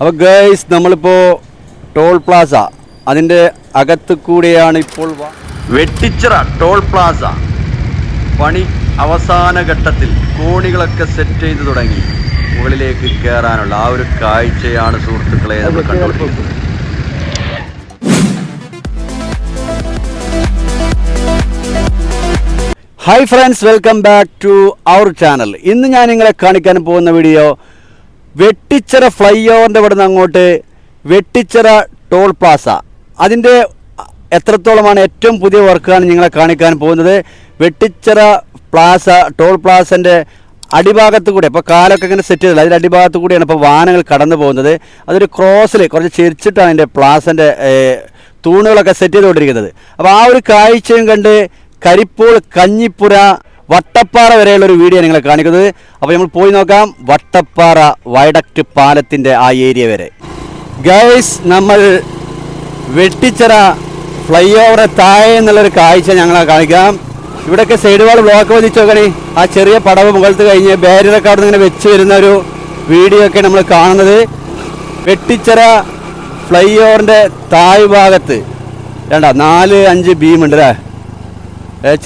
അപ്പോൾ ഗേൾസ് നമ്മളിപ്പോൾ toll Plaza അതിന്റെ അകത്ത് കൂടെയാണ് ഇപ്പോൾ വെട്ടിച്ചിറ ടോൾ പ്ലാസ പണി അവസാന ഘട്ടത്തിൽ കോണികളൊക്കെ സെറ്റ് ചെയ്ത് തുടങ്ങി. മുകളിലേക്ക് കയറാനുള്ള ആ ഒരു കാഴ്ചയാണ് സുഹൃത്തുക്കളെ നമ്മൾ കണ്ടുകൊണ്ടിരിക്കുന്നത്. Hi friends welcome back to our channel ഇന്ന് ഞാൻ നിങ്ങളെ കാണിക്കാൻ പോകുന്ന വീഡിയോ വെട്ടിച്ചിറ ഫ്ലൈ ഓവറിന്റെ ഇവിടുന്ന് അങ്ങോട്ട് വെട്ടിച്ചിറ ടോൾ പ്ലാസ. അതിന്റെ എത്രത്തോളമാണ് ഏറ്റവും പുതിയ വർക്കാണ് നിങ്ങളെ കാണിക്കാൻ പോകുന്നത്? വെട്ടിച്ചിറ പ്ലാസ ടോൾ പ്ലാസന്റെ അടിഭാഗത്ത് കൂടെ ഇപ്പോൾ കാലൊക്കെ ഇങ്ങനെ സെറ്റ് ചെയ്തില്ല അതിന്റെ അടിഭാഗത്ത് കൂടിയാണ് ഇപ്പോൾ വാഹനങ്ങൾ കടന്നു പോകുന്നത്. അതൊരു ക്രോസിൽ കുറച്ച് ചെരിച്ചിട്ടാണ് അതിന്റെ പ്ലാസന്റെ തൂണുകളൊക്കെ സെറ്റ് ചെയ്തുകൊണ്ടിരിക്കുന്നത്. അപ്പോൾ ആ ഒരു കാഴ്ചയും കണ്ട് കരിപ്പോൾ കഞ്ഞിപ്പുര വട്ടപ്പാറ വരെയുള്ള ഒരു വീഡിയോ നിങ്ങളെ കാണിക്കുന്നത്. അപ്പോൾ നമ്മൾ പോയി നോക്കാം വട്ടപ്പാറ വയഡക്റ്റ് പാലത്തിന്റെ ആ ഏരിയ വരെ. ഗൈസ് നമ്മൾ വെട്ടിച്ചിറ ഫ്ലൈ ഓവർ താഴെ എന്നുള്ളൊരു കാഴ്ച ഞങ്ങളെ കാണിക്കാം. ഇവിടെയൊക്കെ സൈഡ് വാൾ ബ്ലോക്ക് വധിച്ച് നോക്കണേ. ആ ചെറിയ പടവ് മുകളത്ത് കഴിഞ്ഞ് ബാരിയറൊക്കെ ഇങ്ങനെ വെച്ച് വരുന്ന ഒരു വീഡിയോ ഒക്കെ നമ്മൾ കാണുന്നത്. വെട്ടിച്ചിറ ഫ്ലൈ ഓവറിന്റെ താഴ് ഭാഗത്ത് വേണ്ട നാല് അഞ്ച് ബീമുണ്ട് അല്ലേ?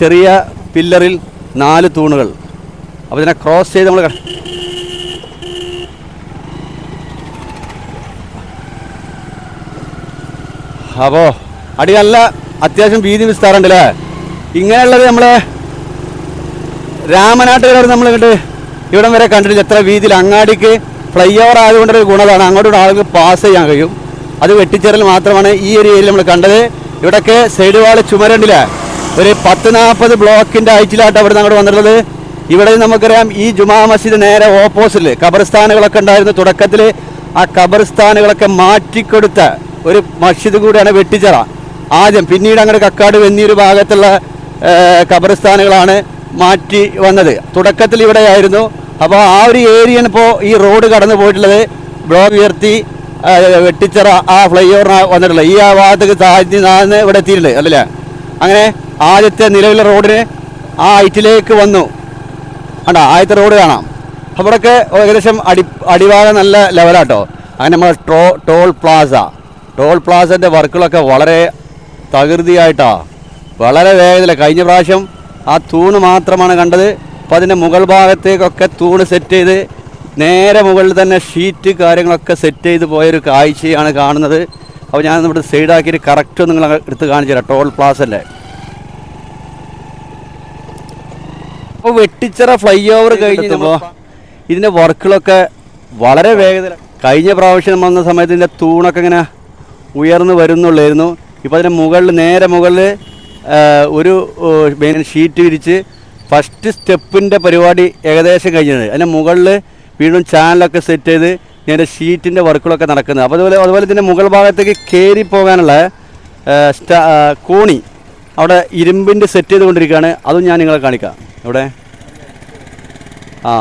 ചെറിയ പില്ലറിൽ നാല് തൂണുകൾ. അപ്പോൾ ഇതിനെ ക്രോസ് ചെയ്ത് നമ്മൾ അപ്പോൾ അടി നല്ല അത്യാവശ്യം വീതി വിസ്താറുണ്ട് അല്ലേ ഇങ്ങനെയുള്ളത് നമ്മളെ രാമനാട്ടുകാരോട് നമ്മൾ ഇങ്ങോട്ട് ഇവിടം വരെ കണ്ടിട്ടില്ല. എത്ര വീതിയിൽ അങ്ങാടിക്ക് ഫ്ലൈ ഓവർ ആയതുകൊണ്ടൊരു ഗുണതാണ്. അങ്ങോട്ടും ആൾക്ക് പാസ് ചെയ്യാൻ കഴിയും. അത് വെട്ടിച്ചേരൽ മാത്രമാണ് ഈ ഒരു ഏരിയയിൽ നമ്മൾ കണ്ടത്. ഇവിടെയൊക്കെ സൈഡ് വാൾ ചുമരുണ്ടില്ല? ഒരു പത്ത് നാൽപ്പത് ബ്ലോക്കിന്റെ ഹൈറ്റിലായിട്ട് അവിടെ അങ്ങോട്ട് വന്നിട്ടുള്ളത്. ഇവിടെ നമുക്കറിയാം ഈ ജുമാ മസ്ജിദ് നേരെ ഓപ്പോസിറ്റിൽ ഖബർസ്ഥാനുകളൊക്കെ ഉണ്ടായിരുന്ന തുടക്കത്തിൽ ആ ഖബർസ്ഥാനുകളൊക്കെ മാറ്റിക്കൊടുത്ത ഒരു മസ്ജിദ് കൂടിയാണ് വെട്ടിച്ചറ. ആദ്യം പിന്നീട് അങ്ങോട്ട് കക്കാട് വെന്നിയൊരു ഭാഗത്തുള്ള കബർസ്ഥാനുകളാണ് മാറ്റി വന്നത്. തുടക്കത്തിൽ ഇവിടെയായിരുന്നു. അപ്പോൾ ആ ഒരു ഏരിയയാണ് ഇപ്പോൾ ഈ റോഡ് കടന്നു പോയിട്ടുള്ളത്. ബ്ലോക്ക് ഉയർത്തി വെട്ടിച്ചിറ ആ ഫ്ലൈ ഓവറിനാണ് വന്നിട്ടുള്ളത്. ഈ ആ ഭാഗത്തേക്ക് താഴ്ത്തി നാന്ന് ഇവിടെ എത്തിയിട്ടുണ്ട്. അല്ലേ അങ്ങനെ ആദ്യത്തെ നിലവിലെ റോഡിന് ആ ഐറ്റിലേക്ക് വന്നു. അണ്ട ആദ്യത്തെ റോഡ് കാണാം. അവിടെയൊക്കെ ഏകദേശം അടി അടിവാരം നല്ല ലെവലാട്ടോ. അങ്ങനെ നമ്മൾ ട്രോ ടോൾ പ്ലാസ. ടോൾ പ്ലാസന്റെ വർക്കുകളൊക്കെ വളരെ തകൃതിയായിട്ടാണ് വളരെ വേഗത്തിൽ കഴിഞ്ഞ പ്രാവശ്യം ആ തൂണ് മാത്രമാണ് കണ്ടത്. അപ്പോൾ അതിന്റെ മുകൾ ഭാഗത്തേക്കൊക്കെ തൂണ് സെറ്റ് ചെയ്ത് നേരെ മുകളിൽ തന്നെ ഷീറ്റ് കാര്യങ്ങളൊക്കെ സെറ്റ് ചെയ്ത് പോയൊരു കാഴ്ചയാണ് കാണുന്നത്. അപ്പോൾ ഞാൻ നമ്മുടെ സൈഡാക്കിയിട്ട് കറക്റ്റ് നിങ്ങൾ എടുത്ത് കാണിച്ചു തരാം ടോൾ പ്ലാസന്റെ അപ്പോൾ വെട്ടിച്ചിറ ഫ്ലൈ ഓവർ കഴിഞ്ഞപ്പോൾ ഇതിന്റെ വർക്കുകളൊക്കെ വളരെ വേഗത്തിൽ. കഴിഞ്ഞ പ്രാവശ്യം വന്ന സമയത്ത് ഇതിന്റെ തൂണൊക്കെ ഇങ്ങനെ ഉയർന്നു വരുന്നുള്ളായിരുന്നു. ഇപ്പോൾ അതിന്റെ മുകളിൽ നേരെ മുകളിൽ ഒരു മെയിൻ ഷീറ്റ് വിരിച്ച് ഫസ്റ്റ് സ്റ്റെപ്പിന്റെ പരിപാടി ഏകദേശം കഴിഞ്ഞത്. അതിന്റെ മുകളിൽ വീണ്ടും ചാനലൊക്കെ സെറ്റ് ചെയ്ത് ഇതിന്റെ ഷീറ്റിന്റെ വർക്കുകളൊക്കെ നടക്കുന്നത്. അപ്പോൾ അതുപോലെ അതുപോലെ ഇതിന്റെ മുകൾ ഭാഗത്തേക്ക് കയറി പോകാനുള്ള സ്റ്റാ കോണി അവിടെ ഇരുമ്പിന്റെ സെറ്റ് ചെയ്തുകൊണ്ടിരിക്കുകയാണ്. അതും ഞാൻ നിങ്ങളെ കാണിക്കാം. ഇവിടെ ആ.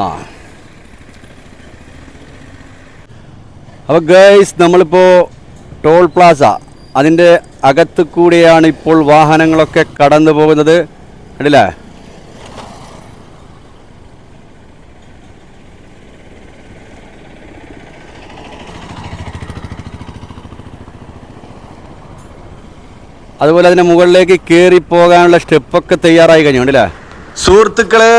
അപ്പോൾ ഗേൾസ് നമ്മളിപ്പോൾ ടോൾ പ്ലാസ അതിന്റെ അകത്ത് കൂടിയാണ് ഇപ്പോൾ വാഹനങ്ങളൊക്കെ കടന്നു പോകുന്നത്. കണ്ടില്ലേ? അതുപോലെ അതിന്റെ മുകളിലേക്ക് കയറി പോകാനുള്ള സ്റ്റെപ്പൊക്കെ തയ്യാറായി കഴിഞ്ഞു കണ്ടില്ലേ? സുഹൃത്തുക്കളെ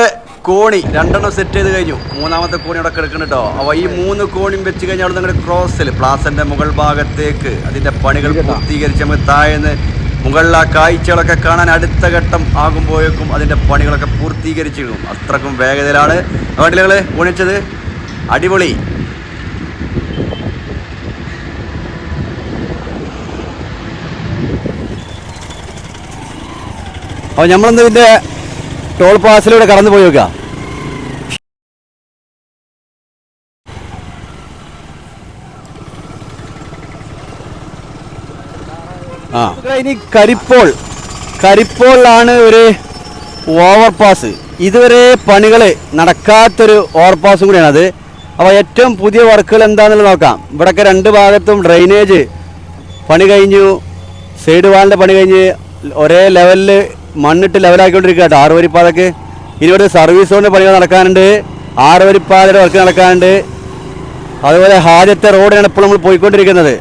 കോണി രണ്ടെണ്ണം സെറ്റ് ചെയ്ത് കഴിഞ്ഞു. മൂന്നാമത്തെ കോണി അവിടെ കിടക്കണം കേട്ടോ അപ്പോൾ ഈ മൂന്ന് കോണിയും വെച്ച് കഴിഞ്ഞാൽ അവിടെ നിങ്ങളുടെ ക്രോസിൽ പ്ലാസന്റെ മുകൾ ഭാഗത്തേക്ക് അതിന്റെ പണികൾ പൂർത്തീകരിച്ച് നമുക്ക് താഴ്ന്ന് മുകളിൽ ആ കാഴ്ചകളൊക്കെ കാണാൻ അടുത്ത ഘട്ടം ആകുമ്പോഴേക്കും അതിന്റെ പണികളൊക്കെ പൂർത്തീകരിച്ചിരുന്നു. അത്രക്കും വേഗതയിലാണ്. വണ്ടികൾ കോണിച്ചത്? അടിപൊളി. അപ്പോൾ നമ്മളെന്ത് ഇതിന്റെ ടോൾ പാസിലൂടെ കടന്നു പോയി നോക്കുക. ആ. ഇനി കരിപ്പോൾ. കരിപ്പോളിലാണ് ഒരു ഓവർപാസ്. ഇതുവരെ പണികൾ നടക്കാത്തൊരു ഓവർപാസും കൂടിയാണ് അത്. അപ്പോൾ ഏറ്റവും പുതിയ വർക്കുകൾ എന്താണെന്നുള്ളത് നോക്കാം. ഇവിടെയൊക്കെ രണ്ട് ഭാഗത്തും ഡ്രെയിനേജ് പണി കഴിഞ്ഞു. സൈഡ് വാളിന്റെ പണി കഴിഞ്ഞ് ഒരേ ലെവലിൽ മണ്ണിട്ട് ലെവലാക്കിക്കൊണ്ടിരിക്കുക കേട്ടോ ആറ് വരിപ്പാതക്ക് ഇനി ഇവിടെ സർവീസ് റോഡിന്റെ പണികൾ നടക്കാനുണ്ട്. ആറ് വരിപ്പാതയുടെ വർക്ക് നടക്കാനുണ്ട്. അതുപോലെ ആദ്യത്തെ റോഡിനാണ് ഇപ്പോൾ നമ്മൾ പോയിക്കൊണ്ടിരിക്കുന്നത്.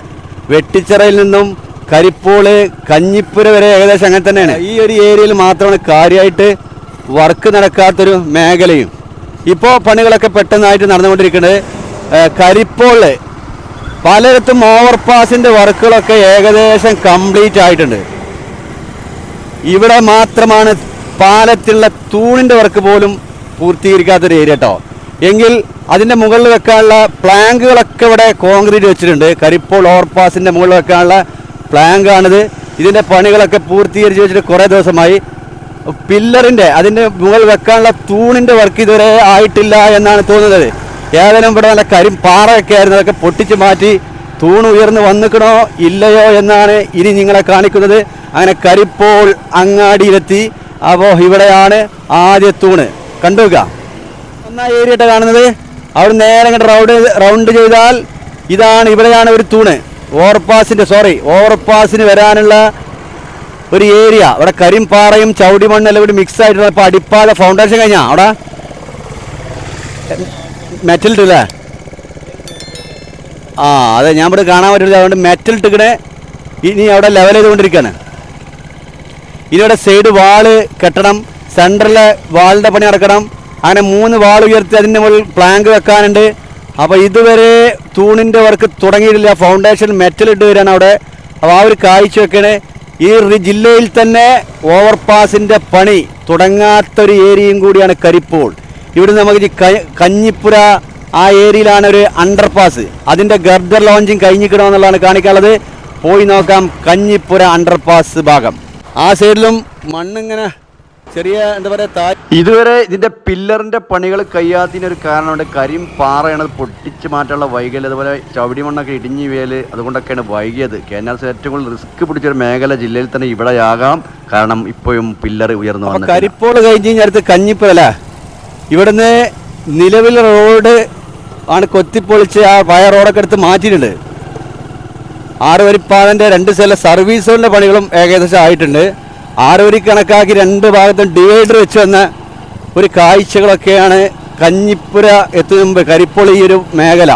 വെട്ടിച്ചിറയിൽ നിന്നും കരിപ്പോൾ കഞ്ഞിപ്പുര വരെ ഏകദേശം അങ്ങനെ തന്നെയാണ്. ഈ ഒരു ഏരിയയിൽ മാത്രമാണ് കാര്യമായിട്ട് വർക്ക് നടക്കാത്തൊരു മേഖലയും. ഇപ്പോൾ പണികളൊക്കെ പെട്ടെന്നായിട്ട് നടന്നുകൊണ്ടിരിക്കുന്നത്. കരിപ്പോൾ. പലയിടത്തും ഓവർപാസിന്റെ വർക്കുകളൊക്കെ ഏകദേശം കംപ്ലീറ്റ് ആയിട്ടുണ്ട്. ഇവിടെ മാത്രമാണ് പാലത്തിലുള്ള തൂണിന്റെ വർക്ക് പോലും പൂർത്തീകരിക്കാത്തൊരു ഏരിയ കേട്ടോ എങ്കിൽ അതിന്റെ മുകളിൽ വെക്കാനുള്ള പ്ലാങ്കുകളൊക്കെ ഇവിടെ കോൺക്രീറ്റ് വെച്ചിട്ടുണ്ട്. കരിപ്പോൾ ഓവർപാസിന്റെ മുകളിൽ വെക്കാനുള്ള പ്ലാങ്കാണിത് ഇതിന്റെ പണികളൊക്കെ പൂർത്തീകരിച്ച് വെച്ചിട്ട് കുറേ ദിവസമായി. പില്ലറിന്റെ അതിന്റെ മുകളിൽ വെക്കാനുള്ള തൂണിന്റെ വർക്ക് ഇതുവരെ ആയിട്ടില്ല എന്നാണ് തോന്നുന്നത്. ഏതെങ്കിലും ഇവിടെ നല്ല കരി പാറയൊക്കെ ആയിരുന്നു. അതൊക്കെ പൊട്ടിച്ച് മാറ്റി തൂണ് ഉയർന്ന് വന്നിക്കണോ ഇല്ലയോ എന്നാണ് ഇനി നിങ്ങളെ കാണിക്കുന്നത്. അങ്ങനെ കരിപ്പോൾ അങ്ങാടിയിലെത്തി. അപ്പോൾ ഇവിടെയാണ് ആദ്യ തൂണ്. കണ്ടു വെക്കുക ഒന്നാ ഏരിയ കാണുന്നത്. അവിടെ നേരെ റൗണ്ട് റൗണ്ട് ചെയ്താൽ ഇതാണ് ഇവിടെയാണ് ഒരു തൂണ്. ഓവർപാസിന്റെ സോറി ഓവർപാസിന് വരാനുള്ള ഒരു ഏരിയ. അവിടെ കരിമ്പാറയും ചവിടി മണ്ണെല്ലാം കൂടി മിക്സ് ആയിട്ടുള്ള ഇപ്പോൾ അടിപ്പാത ഫൗണ്ടേഷൻ കഴിഞ്ഞാ? അവിടെ മെറ്റൽ ഇട്ടില്ലേ ആ അതെ ഞാൻ ഇവിടെ കാണാൻ പറ്റില്ല അതുകൊണ്ട് മെറ്റൽ ഇട്ടിക്കണേ ഇനി അവിടെ ലെവൽ ചെയ്തുകൊണ്ടിരിക്കുകയാണ്. ഇവിടെ സൈഡ് വാൾ കെട്ടണം. സെന്ററിലെ വാളിന്റെ പണി നടക്കണം. അങ്ങനെ മൂന്ന് വാൾ ഉയർത്തി അതിന്റെ മുകളിൽ പ്ലാങ്ക് വെക്കാനുണ്ട്. അപ്പോൾ ഇതുവരെ തൂണിന്റെ വർക്ക് തുടങ്ങിയിട്ടില്ല. ഫൗണ്ടേഷൻ മെറ്റൽ ഇട്ട് വരികയാണ് അവിടെ. അപ്പോൾ ആ ഒരു കാഴ്ച വെക്കണേ. ഈ ജില്ലയിൽ തന്നെ ഓവർപാസിന്റെ പണി തുടങ്ങാത്തൊരു ഏരിയയും കൂടിയാണ് കരിപ്പോൾ. ഇവിടെ നമുക്ക് കഞ്ഞിപ്പുര ആ ഏരിയയിലാണ് ഒരു അണ്ടർപാസ് അതിന്റെ ഗർഡർ ലോഞ്ചിങ് കഴിഞ്ഞിക്കണമെന്നുള്ളതാണ് കാണിക്കാനുള്ളത്. പോയി നോക്കാം കഞ്ഞിപ്പുര അണ്ടർപാസ് ഭാഗം. ആ സൈഡിലും മണ്ണിങ്ങനെ ചെറിയ എന്താ പറയുക താ ഇതുവരെ ഇതിന്റെ പില്ലറിന്റെ പണികൾ കഴിയാത്തതിനൊരു കാരണമുണ്ട്. കരിം പാറയാണ് പൊട്ടിച്ച് മാറ്റാനുള്ള വൈകൽ അതുപോലെ ചവിടി മണ്ണൊക്കെ ഇടിഞ്ഞു വീയൽ അതുകൊണ്ടൊക്കെയാണ് വൈകിയത്. കേരളത്തിൽ ഏറ്റവും കൂടുതൽ റിസ്ക് പിടിച്ചൊരു മേഖല ജില്ലയിൽ തന്നെ ഇവിടെയാകാം. കാരണം ഇപ്പോഴും പില്ലർ ഉയർന്നു വന്നു കരിപ്പോൾ കഴിഞ്ഞ് കഴിഞ്ഞാൽ അടുത്ത് കഞ്ഞിപ്പുരല്ലേ ഇവിടുന്ന് നിലവിൽ റോഡ് ആണ് കൊത്തിപ്പൊളിച്ച് ആ പഴയ റോഡൊക്കെ എടുത്ത് മാറ്റിയിട്ടുണ്ട്. ആറ് വരിപ്പാതന്റെ രണ്ട് സ്ഥല സർവീസുകളുടെ പണികളും ഏകദേശം ആയിട്ടുണ്ട്. ആറുവരി കണക്കാക്കി രണ്ട് ഭാഗത്തും ഡിവൈഡർ വെച്ച് വന്ന ഒരു കാഴ്ചകളൊക്കെയാണ് കഞ്ഞിപ്പുര എത്തുന്ന മുമ്പ് കരിപ്പൊളി ഒരു മേഖല.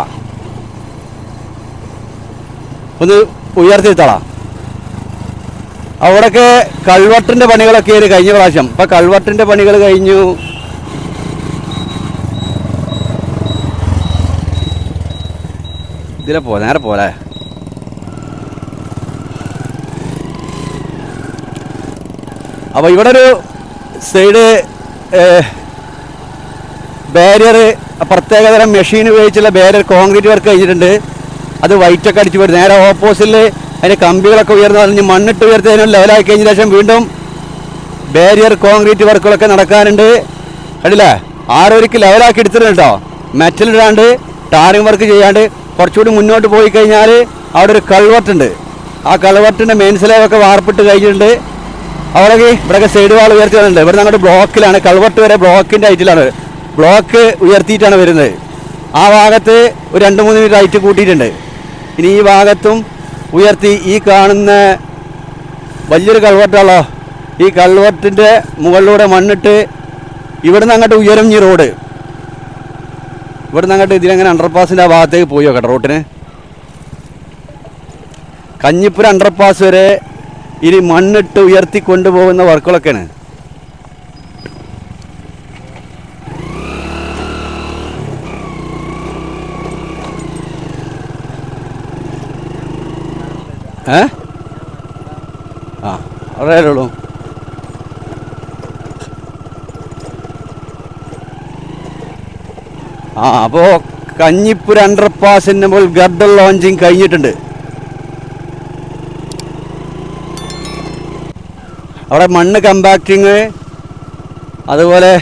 ഒന്ന് ഉയർത്തിത്തള അവിടെയൊക്കെ കൾവട്ടിന്റെ പണികളൊക്കെ ആയിരുന്നു കഴിഞ്ഞ പ്രാവശ്യം. ഇപ്പം കൾവട്ടിന്റെ പണികൾ കഴിഞ്ഞു. ഇതിലെ പോ നേരെ പോലെ അപ്പോൾ ഇവിടെ ഒരു സൈഡ് ബാരിയർ പ്രത്യേകതരം മെഷീൻ ഉപയോഗിച്ചുള്ള ബാരിയർ കോൺക്രീറ്റ് വർക്ക് കഴിഞ്ഞിട്ടുണ്ട്. അത് വൈറ്റൊക്കെ അടിച്ച് പോയിട്ട് നേരെ ഓപ്പോസിറ്റിൽ അതിന്റെ കമ്പികളൊക്കെ ഉയർന്നു പറഞ്ഞ് മണ്ണിട്ട് ഉയർത്തതിനും ലെവലാക്കി കഴിഞ്ഞ ശേഷം വീണ്ടും ബാരിയർ കോൺക്രീറ്റ് വർക്കുകളൊക്കെ നടക്കാനുണ്ട്. കണ്ടില്ലേ? ആരോരിക്ക് ലെവലാക്കി എടുത്തിട്ടുണ്ട് കേട്ടോ. മെറ്റൽ ഇടാണ്ട് ടാറിങ് വർക്ക് ചെയ്യാണ്ട് കുറച്ചുകൂടി മുന്നോട്ട് പോയി കഴിഞ്ഞാൽ അവിടെ ഒരു കൾവട്ടുണ്ട് ആ കൾവട്ടിന്റെ മെയിൻ സ്ലേവൊക്കെ വാർപ്പിട്ട് കഴിഞ്ഞിട്ടുണ്ട്. അവിടേക്ക് ഇവിടെയൊക്കെ സൈഡ് വാൾ ഉയർത്തി വന്നിട്ടുണ്ട് ഇവിടെ അങ്ങോട്ട് ബ്ലോക്കിലാണ് കൾവട്ട് വരെ ബ്ലോക്കിന്റെ ഹൈറ്റിലാണ് ബ്ലോക്ക് ഉയർത്തിയിട്ടാണ് വരുന്നത്. ആ ഭാഗത്ത് ഒരു രണ്ട് മൂന്ന് മീറ്റർ ഹൈറ്റ് കൂട്ടിയിട്ടുണ്ട്. ഇനി ഈ ഭാഗത്തും ഉയർത്തി ഈ കാണുന്ന വലിയൊരു കൾവട്ടാണല്ലോ ഈ കൾവട്ടിന്റെ മുകളിലൂടെ മണ്ണിട്ട് ഇവിടുന്ന് അങ്ങോട്ട് ഉയരം ഈ റോഡ് ഇവിടുന്ന് അങ്ങോട്ട് ഇതിലങ്ങനെ അണ്ടർപാസിന്റെ ആ ഭാഗത്തേക്ക് പോയി നോക്കട്ടെ റോട്ടിന് കഞ്ഞിപ്പുര അണ്ടർപാസ് വരെ ഇനി മണ്ണിട്ട് ഉയർത്തി കൊണ്ടുപോകുന്ന വർക്കുകളൊക്കെയാണ്. ഏ? ആ അറിയാലുള്ളൂ ആ അപ്പോൾ കഞ്ഞിപ്പുര അണ്ടർപാസിന്റെ മുകളിൽ ഗർഡർ ലോഞ്ചിങ് കഴിഞ്ഞിട്ടുണ്ട്. അവിടെ മണ്ണ് കമ്പാക്ടിങ് അതുപോലെ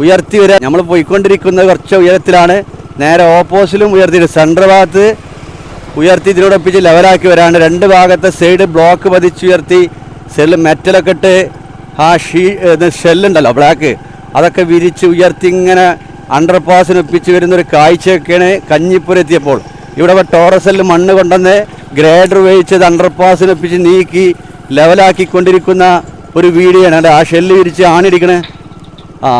ഉയർത്തി വരിക നമ്മൾ പോയിക്കൊണ്ടിരിക്കുന്നത് കുറച്ച് ഉയരത്തിലാണ്. നേരെ ഓപ്പോസിലും ഉയർത്തിയിട്ട് സെൻട്രൽ ഭാഗത്ത് ഉയർത്തി ഇതിനോടൊപ്പിച്ച് ലെവലാക്കി വരാണ്ട് രണ്ട് ഭാഗത്തെ സൈഡ് ബ്ലോക്ക് പതിച്ചുയർത്തി സെല്ല് മെറ്റലൊക്കെ ഇട്ട് ആ ഷീ ഷെല്ലുണ്ടല്ലോ ബ്ലാക്ക് അതൊക്കെ വിരിച്ച് ഉയർത്തി ഇങ്ങനെ അണ്ടർപാസിന് ഒപ്പിച്ച് വരുന്നൊരു കാഴ്ചയൊക്കെയാണ് കഞ്ഞിപ്പുരെത്തിയപ്പോൾ ഇവിടെ ടോറസെല്ല് മണ്ണ് കൊണ്ടുവന്ന് ഗ്രേഡർ ഉപയോഗിച്ചത് അണ്ടർപാസിന് ഒപ്പിച്ച് നീക്കി ലെവലാക്കിക്കൊണ്ടിരിക്കുന്ന ഒരു വീഡിയോ ആണ് ആ ഷെല്ല് വിരിച്ച് ആണിരിക്കണേ ആ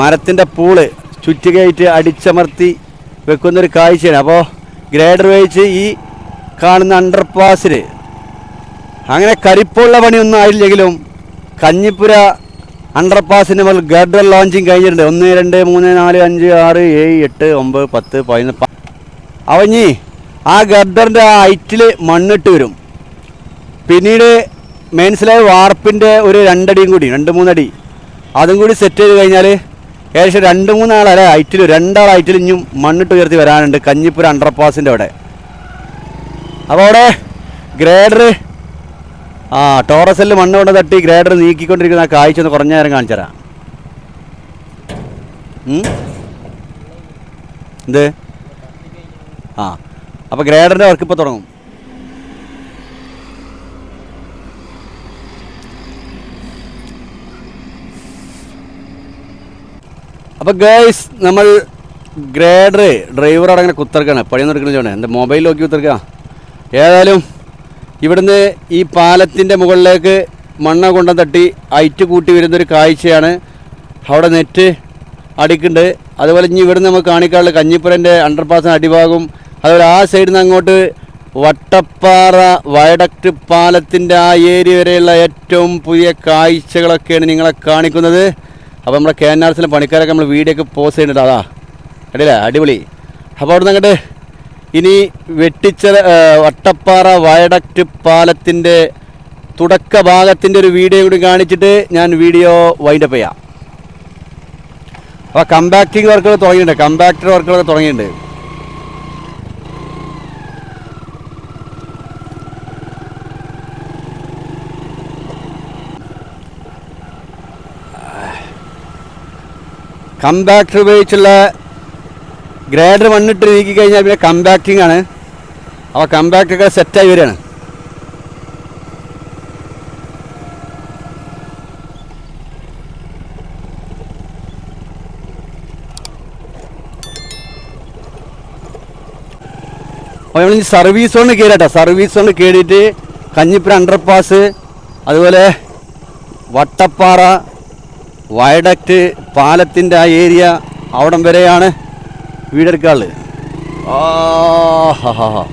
മരത്തിന്റെ പൂൾ ചുറ്റുകയറ്റ് അടിച്ചമർത്തി വെക്കുന്നൊരു കാഴ്ചയാണ്. അപ്പോൾ ഗ്രേഡർ വെച്ച് ഈ കാണുന്ന അണ്ടർപാസിൽ അങ്ങനെ കരിപ്പുള്ള പണിയൊന്നും ആയില്ലെങ്കിലും കഞ്ഞിപ്പുര അണ്ടർപാസിന് മുതൽ ഗർഡർ ലോഞ്ചിങ് കഴിഞ്ഞിട്ടുണ്ട്. ഒന്ന് രണ്ട് മൂന്ന് നാല് അഞ്ച് ആറ് ഏഴ് എട്ട് ഒമ്പത് പത്ത് പതിനൊന്ന് അവഞ്ഞി ആ ഗർഡറിന്റെ ആ ഹൈറ്റിൽ മണ്ണിട്ട് വരും. പിന്നീട് മെയിൻസിലായ വാർപ്പിന്റെ ഒരു രണ്ടടിയും കൂടി രണ്ട് മൂന്നടി. അതും കൂടി സെറ്റ് ചെയ്ത് കഴിഞ്ഞാൽ ഏകദേശം രണ്ട് മൂന്നാളല്ല ഹൈറ്റിൽ രണ്ടാൾ ഹൈറ്റിൽ ഇനിയും മണ്ണിട്ട് ഉയർത്തി വരാനുണ്ട് കഞ്ഞിപ്പുര അണ്ടർപാസിന്റെ അവിടെ. അപ്പോൾ അവിടെ ഗ്രേഡർ ആ ടോറസെല്ലിൽ മണ്ണ് കൊണ്ട് തട്ടി ഗ്രേഡർ നീക്കിക്കൊണ്ടിരിക്കുന്ന ആ കാഴ്ച ഒന്ന് കുറഞ്ഞ നേരം കാണിച്ചു തരാം? എന്ത്? ആ അപ്പോൾ ഗ്രേഡറിന്റെ വർക്ക് ഇപ്പോൾ തുടങ്ങും. അപ്പോൾ ഗേൾസ് നമ്മൾ ഗ്രേഡർ ഡ്രൈവർ അവിടെ കുത്തിറക്കാണ് പണിയൊന്നും എടുക്കണില്ല എന്റെ മൊബൈൽ നോക്കി കുത്തിറക്കുക ഏതായാലും ഇവിടുന്ന് ഈ പാലത്തിന്റെ മുകളിലേക്ക് മണ്ണ കൊണ്ടു തട്ടി ഐറ്റ് കൂട്ടി വരുന്നൊരു കാഴ്ചയാണ്. അവിടെ നെറ്റ് അടിക്കുന്നുണ്ട്. അതുപോലെ ഇനി ഇവിടുന്ന് നമുക്ക് കാണിക്കാനുള്ള കഞ്ഞിപ്പുരന്റെ അണ്ടർപാസിന് അടിഭാഗം അതുപോലെ ആ സൈഡിൽ നിന്ന് അങ്ങോട്ട് വട്ടപ്പാറ വയഡക്ട് പാലത്തിന്റെ ആ ഏരിയ വരെയുള്ള ഏറ്റവും പുതിയ കാഴ്ചകളൊക്കെയാണ് നിങ്ങളെ കാണിക്കുന്നത്. അപ്പോൾ നമ്മുടെ കെ എൻ ആർ സിലെ പണിക്കാരൊക്കെ നമ്മൾ വീഡിയോ ഒക്കെ പോസ്റ്റ് ചെയ്യുന്നുണ്ട് അതാ അടിയല്ലേ അടിപൊളി. അപ്പോൾ അവിടെ നിന്ന് അങ്ങോട്ട് ഇനി വെട്ടിച്ച വട്ടപ്പാറ വയഡക്റ്റ് പാലത്തിന്റെ തുടക്ക ഭാഗത്തിന്റെ ഒരു വീഡിയോ കൂടി കാണിച്ചിട്ട് ഞാൻ വീഡിയോ വൈൻഡപ്പ് ചെയ്യാം. അപ്പോൾ കമ്പാക്റ്റിംഗ് വർക്കുകൾ തുടങ്ങിയിട്ടുണ്ട് കമ്പാക്ടർ വർക്കുകളൊക്കെ തുടങ്ങിയിട്ടുണ്ട്. കമ്പാക്ടർ ഉപയോഗിച്ചുള്ള ഗ്രേഡർ മണ്ണിട്ട് നീക്കി കഴിഞ്ഞാൽ പിന്നെ കമ്പാക്റ്റിംഗ് ആണ്. അപ്പോൾ കമ്പാക്ടൊക്കെ സെറ്റായി വരികയാണ്. അപ്പോൾ നമ്മൾ സർവീസ് കൊണ്ട് കയറട്ടെ സർവീസ് കൊണ്ട് കയറിയിട്ട് കഞ്ഞിപ്പുര അണ്ടർപാസ് അതുപോലെ വട്ടപ്പാറ വയഡക്റ്റ് പാലത്തിന്റെ ആ ഏരിയ അവിടം വരെയാണ് വീടെടുക്കാനുള്ളത്. ആ ഹാ ഹാ ഹാ.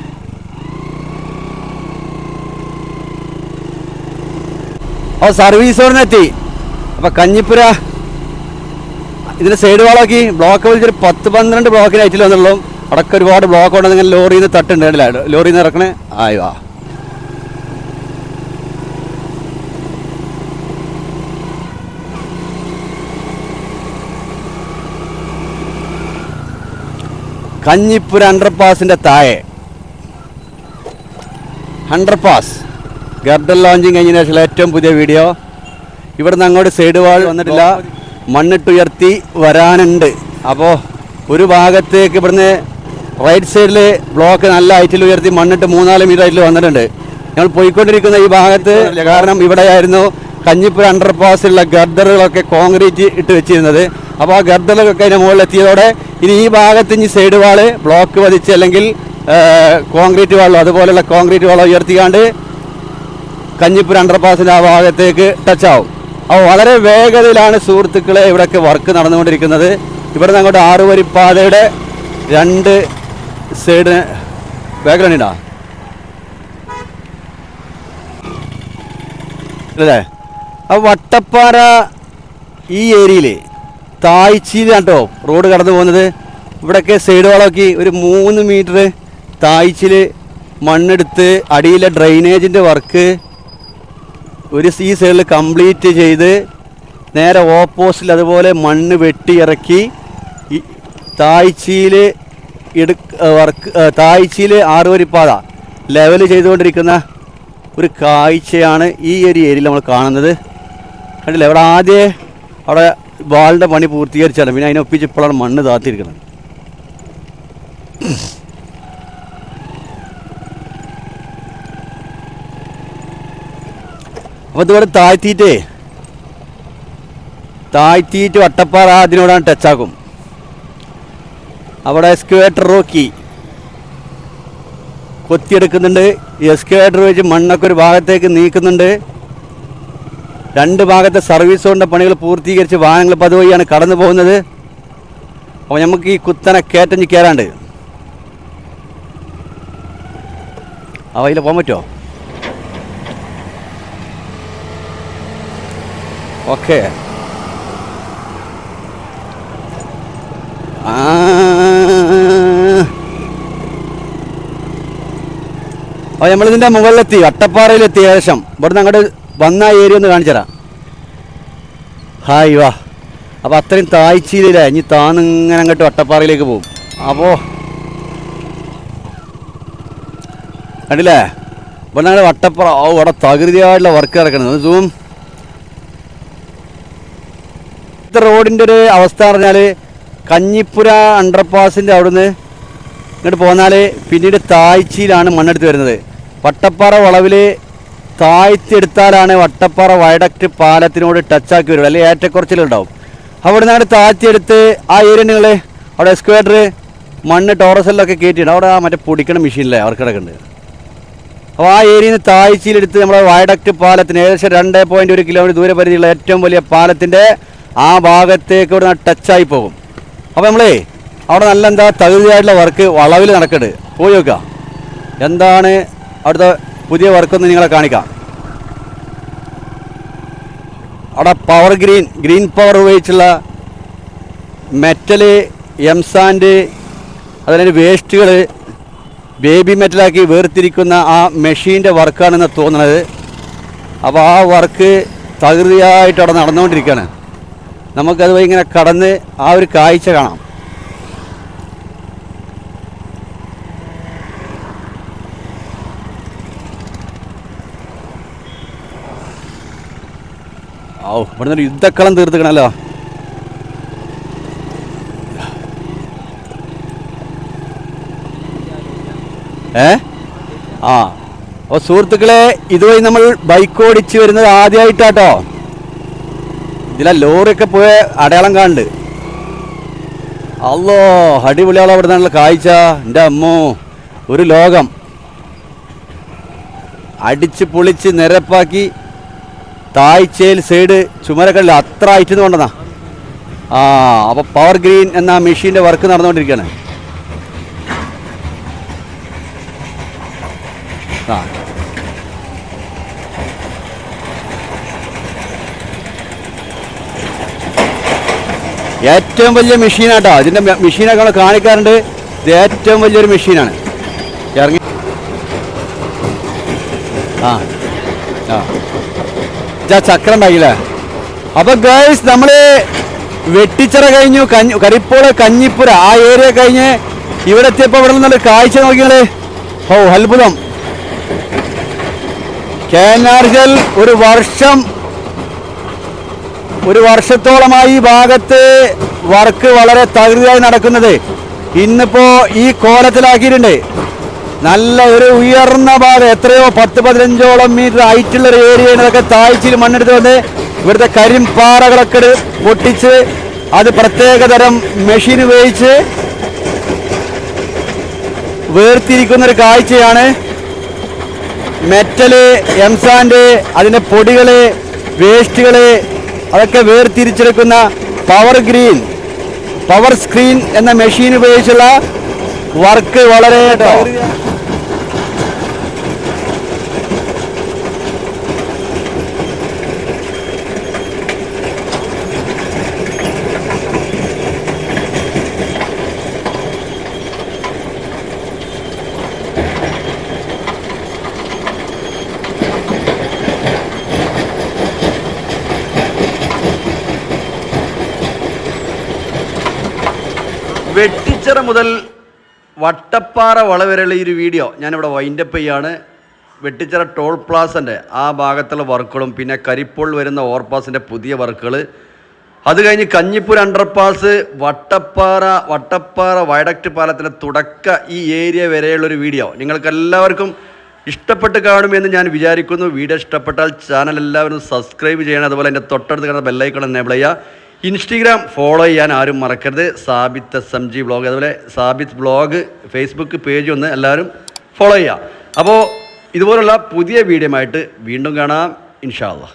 അപ്പോൾ സർവീസ് കഞ്ഞിപ്പുര ഇതിന്റെ സൈഡ് വാളാക്കി ബ്ലോക്ക് വിളിച്ചൊരു പത്ത് പന്ത്രണ്ട് ബ്ലോക്കിലായിട്ടില്ല എന്നുള്ളൂ അടക്കം ഒരുപാട് ബ്ലോക്ക് ഉണ്ടെന്ന് ഇങ്ങനെ ലോറിയിൽ നിന്ന് തട്ടുണ്ട് കണ്ടില്ലേ? ലോറിയിൽ നിന്ന് ഇറക്കണേ? ആയി വാ. കഞ്ഞിപ്പുര അണ്ടർപാസിന്റെ താഴെ. അണ്ടർപാസ് ഗർഡൻ ലോഞ്ചിങ് കഴിഞ്ഞ ശേഷം ഏറ്റവും പുതിയ വീഡിയോ. ഇവിടുന്ന് അങ്ങോട്ട് സൈഡ് വാൾ വന്നിട്ടില്ല. മണ്ണിട്ടുയർത്തി വരാനുണ്ട്. അപ്പോൾ ഒരു ഭാഗത്തേക്ക് ഇവിടുന്ന് റൈറ്റ് സൈഡിൽ ബ്ലോക്ക് നല്ല ഹൈറ്റിൽ ഉയർത്തി മണ്ണിട്ട് മൂന്നാൽ മീറ്റർ ഹൈറ്റിൽ വന്നിട്ടുണ്ട്. ഞങ്ങൾ പോയിക്കൊണ്ടിരിക്കുന്ന ഈ ഭാഗത്ത് കാരണം ഇവിടെയായിരുന്നു കഞ്ഞിപ്പുര അണ്ടർപാസിലുള്ള ഗർദറുകളൊക്കെ കോൺക്രീറ്റ് ഇട്ട് വെച്ചിരുന്നത്. അപ്പോൾ ആ ഗർദറുകളൊക്കെ അതിന്റെ മുകളിൽ എത്തിയതോടെ ഇനി ഈ ഭാഗത്ത് ഇനി സൈഡ് വാൾ ബ്ലോക്ക് പതിച്ച് അല്ലെങ്കിൽ കോൺക്രീറ്റ് വാളോ അതുപോലെയുള്ള കോൺക്രീറ്റ് വാളോ ഉയർത്തിക്കാണ്ട് കഞ്ഞിപ്പുര അണ്ടർപാസിന്റെ ആ ഭാഗത്തേക്ക് ടച്ച് ആവും. അപ്പോൾ വളരെ വേഗതയിലാണ് സുഹൃത്തുക്കളെ ഇവിടെയൊക്കെ വർക്ക് നടന്നുകൊണ്ടിരിക്കുന്നത്. ഇവിടെ നിന്ന് അങ്ങോട്ട് ആറുവരി പാതയുടെ രണ്ട് സൈഡ് ബാക്ക്ഗ്രൗണ്ടിനാ അല്ലേ അപ്പോൾ വട്ടപ്പാറ ഈ ഏരിയയിൽ താഴ്ചയിലാണ് കേട്ടോ റോഡ് കടന്നു പോകുന്നത്. ഇവിടെയൊക്കെ സൈഡ് വളമാക്കി ഒരു മൂന്ന് മീറ്റർ താഴ്ചയിൽ മണ്ണെടുത്ത് അടിയിലെ ഡ്രൈനേജിന്റെ വർക്ക് ഒരു ഈ സൈഡിൽ കംപ്ലീറ്റ് ചെയ്ത് നേരെ ഓപ്പോസിറ്റിൽ അതുപോലെ മണ്ണ് വെട്ടി ഇറക്കി ഈ താഴ്ചയിൽ എടു വർക്ക് താഴ്ചയിൽ ആറുവരിപ്പാത ലെവൽ ചെയ്തുകൊണ്ടിരിക്കുന്ന ഒരു കാഴ്ചയാണ് ഈ ഒരു ഏരിയയിൽ നമ്മൾ കാണുന്നത്. കണ്ടില്ലേ? ഇവിടെ ആദ്യം അവിടെ വാളിന്റെ പണി പൂർത്തീകരിച്ചാണ്. പിന്നെ അതിനൊപ്പിച്ച് ഇപ്പോഴാണ് മണ്ണ് താത്തിരിക്കുന്നത്. അപ്പോൾ ഇതിവിടെ താഴ്ത്തിയിട്ടേ താഴ്ത്തിയിട്ട് വട്ടപ്പാറ അതിനോടാണ് ടച്ചാക്കും അവിടെ എക്സ്കവേറ്റർ റോക്കി കൊത്തിയെടുക്കുന്നുണ്ട്. എക്സ്കവേറ്റർ വെച്ച് മണ്ണൊക്കെ ഒരു ഭാഗത്തേക്ക് നീക്കുന്നുണ്ട്. രണ്ട് ഭാഗത്തെ സർവീസ് കൊണ്ട പണികൾ പൂർത്തീകരിച്ച് വാഹനങ്ങൾ പതിവഴിയാണ് കടന്നു പോകുന്നത്. അപ്പോൾ നമുക്ക് ഈ കുത്തനെ കയറ്റഞ്ഞ് കയറാണ്ട്. ആ വഴിയിൽ പോകാൻ പറ്റുമോ? ഓക്കെ. അപ്പോൾ നമ്മളിതിന്റെ മുകളിലെത്തി അട്ടപ്പാറയിലെത്തി ഏകദേശം. ഇവിടുന്ന് അങ്ങോട്ട് വന്ന ഏരിയ ഒന്ന് കാണിച്ചു തരാം. ഹായ് വാ. അപ്പോൾ അത്രയും താഴ്ചയിലില്ല? ഇനി താന്നിങ്ങനെ അങ്ങോട്ട് വട്ടപ്പാറയിലേക്ക് പോകും. അപ്പോൾ കണ്ടില്ലേ? ഇവിടെ ഞങ്ങൾ വട്ടപ്പാറ ഓ ഇവിടെ തകൃതിയായിട്ടുള്ള വർക്ക് ഇറക്കണത് സൂം ഇത്ര റോഡിന്റെ ഒരു അവസ്ഥ പറഞ്ഞാൽ കഞ്ഞിപ്പുര അണ്ടർപാസിന്റെ അവിടുന്ന് ഇങ്ങോട്ട് പോന്നാൽ പിന്നീട് താഴ്ചയിലാണ് മണ്ണെടുത്ത് വരുന്നത്. വട്ടപ്പാറ വളവിൽ താഴ്ത്തിയെടുത്താലാണ് വട്ടപ്പാറ വയഡക്റ്റ് പാലത്തിനോട് ടച്ചാക്കി വരുള്ളൂ അല്ലെങ്കിൽ ഏറ്റക്കുറച്ചിലുണ്ടാവും. അവിടെ നിന്ന് അങ്ങോട്ട് താഴ്ത്തിയെടുത്ത് ആ ഏരിയ നിങ്ങൾ അവിടെ എക്സ്ക്വേറ്റർ മണ്ണ് ടോറസെല്ലൊക്കെ കയറ്റിയിട്ടുണ്ട്. അവിടെ ആ മറ്റേ പൊടിക്കണ മെഷീനില്ലേ അവർക്ക് കിടക്കുന്നുണ്ട്. അപ്പോൾ ആ ഏരിയയിൽ നിന്ന് താഴ്ചയിലെടുത്ത് നമ്മുടെ വയഡക്റ്റ് പാലത്തിന് ഏകദേശം രണ്ട് പോയിന്റ് ഒരു കിലോമീറ്റർ ദൂരപരിധിയുള്ള ഏറ്റവും വലിയ പാലത്തിന്റെ ആ ഭാഗത്തേക്ക് ഇവിടെ ടച്ചായി പോകും. അപ്പോൾ നമ്മളേ അവിടെ നല്ല എന്താ തകുതിയായിട്ടുള്ള വർക്ക് വളവിൽ നടക്കുന്നുണ്ട് പോയി നോക്കുക. എന്താണ് അവിടുത്തെ പുതിയ വർക്കൊന്ന് നിങ്ങളെ കാണിക്കാം. അവിടെ പവർ ഗ്രീൻ ഗ്രീൻ പവർ ഉപയോഗിച്ചുള്ള മെറ്റൽ എംസാൻഡ് അതിന്റെ വേസ്റ്റുകൾ ബേബി മെറ്റലാക്കി വേർതിരിക്കുന്ന ആ മെഷീന്റെ വർക്കാണെന്ന് തോന്നുന്നത് അപ്പോൾ ആ വർക്ക് തകൃതിയായിട്ട് അവിടെ നടന്നുകൊണ്ടിരിക്കുകയാണ്. നമുക്കത് ഇങ്ങനെ കടന്ന് ആ ഒരു കാഴ്ച കാണാം. ഔ ഇവിടുന്ന് ഒരു യുദ്ധക്കളം തീർത്തുക്കണല്ലോ. ഏ? ആ. അപ്പോൾ സുഹൃത്തുക്കളെ ഇതുവഴി നമ്മൾ ബൈക്ക് ഓടിച്ച് വരുന്നത് ആദ്യമായിട്ടാട്ടോ ഇതിലെ ലോറിയൊക്കെ പോയ അടയാളം കാണുന്നുണ്ട് അല്ലോ അടിപൊളിയാളോ അവിടെ നിന്നുള്ള കാഴ്ച. എന്റെ അമ്മോ ഒരു ലോകം. അടിച്ച് പൊളിച്ച് നിരപ്പാക്കി താഴ്ചയിൽ സൈഡ് ചുമരക്കല്ല അത്ര ആയിട്ട് കൊണ്ടെന്നാ ആ അപ്പോൾ പവർ ഗ്രീൻ എന്ന മെഷീന്റെ വർക്ക് നടന്നുകൊണ്ടിരിക്കുകയാണ്. ആ. ഏറ്റവും വലിയ മെഷീനാട്ടോ ഇതിന്റെ മെഷീനൊക്കെ നമ്മൾ കാണിക്കാറുണ്ട്. ഇത് ഏറ്റവും വലിയൊരു മെഷീനാണ് ഇറങ്ങി. ആ ആ. ഇതാ ചക്രം ഉണ്ടായില്ലേ അപ്പൊ ഗേൾസ് നമ്മൾ വെട്ടിച്ചിറ കഴിഞ്ഞു. കഞ്ഞി കരിപ്പോൾ കഞ്ഞിപ്പുര ആ ഏരിയ കഴിഞ്ഞ് ഇവിടെ എത്തിയപ്പോ ഇവിടെ നിന്നുള്ള കാഴ്ച നോക്കിയാൽ ഓ അത്ഭുതം. കേനാർജൽ ഒരു വർഷം ഒരു വർഷത്തോളമായി ഈ ഭാഗത്ത് വർക്ക് വളരെ തകൃതിയായി നടക്കുന്നത്. ഇന്നിപ്പോ ഈ കോലത്തിലാക്കിയിട്ടുണ്ട്. നല്ല ഒരു ഉയർന്ന ഭാഗം എത്രയോ പത്ത് പതിനഞ്ചോളം മീറ്റർ ഹൈറ്റുള്ള ഒരു ഏരിയയാണ് ഇതൊക്കെ താഴ്ചയിൽ മണ്ണെടുത്ത് വന്ന് ഇവിടുത്തെ കരിമ്പാറകളൊക്കെ പൊട്ടിച്ച് അത് പ്രത്യേകതരം മെഷീൻ ഉപയോഗിച്ച് വേർതിരിക്കുന്ന ഒരു കാഴ്ചയാണ്. മെറ്റൽ എംസാൻഡ് അതിന്റെ പൊടികൾ വേസ്റ്റുകൾ അതൊക്കെ വേർതിരിച്ചെടുക്കുന്ന പവർ ഗ്രീൻ പവർ സ്ക്രീൻ എന്ന മെഷീൻ ഉപയോഗിച്ചുള്ള വർക്ക് വളരെ വെട്ടിച്ചിറ മുതൽ വട്ടപ്പാറ വളവരെയുള്ള ഈ ഒരു വീഡിയോ. ഞാനിവിടെ വൈൻഡപ്പ് ചെയ്യാണ്. വെട്ടിച്ചിറ ടോൾ പ്ലാസന്റെ ആ ഭാഗത്തുള്ള വർക്കുകളും പിന്നെ കരിപ്പോൾ വരുന്ന ഓവർപാസിന്റെ പുതിയ വർക്കുകൾ അത് കഴിഞ്ഞ് കഞ്ഞിപ്പൂർ അണ്ടർപാസ് വട്ടപ്പാറ വട്ടപ്പാറ വയഡക്റ്റ് പാലത്തിന്റെ തുടക്ക ഈ ഏരിയ വരെയുള്ളൊരു വീഡിയോ. നിങ്ങൾക്കെല്ലാവർക്കും ഇഷ്ടപ്പെട്ട് കാണുമെന്ന് ഞാൻ വിചാരിക്കുന്നു. വീഡിയോ ഇഷ്ടപ്പെട്ടാൽ ചാനൽ എല്ലാവരും സബ്സ്ക്രൈബ് ചെയ്യണം. അതുപോലെ എന്റെ തൊട്ടടുത്ത് കാണുന്ന ബെല്ലൈക്കൺ എനേബിൾ ചെയ്യുക. ഇൻസ്റ്റഗ്രാം ഫോളോ ചെയ്യാൻ ആരും മറക്കരുത്. Sabith S M G blog. അതുപോലെ സാബിത്ത് ബ്ലോഗ് ഫേസ്ബുക്ക് പേജ് ഒന്ന് എല്ലാവരും ഫോളോ ചെയ്യുക അപ്പോൾ ഇതുപോലുള്ള പുതിയ വീഡിയോമായിട്ട് വീണ്ടും കാണാം. ഇൻഷാല്ല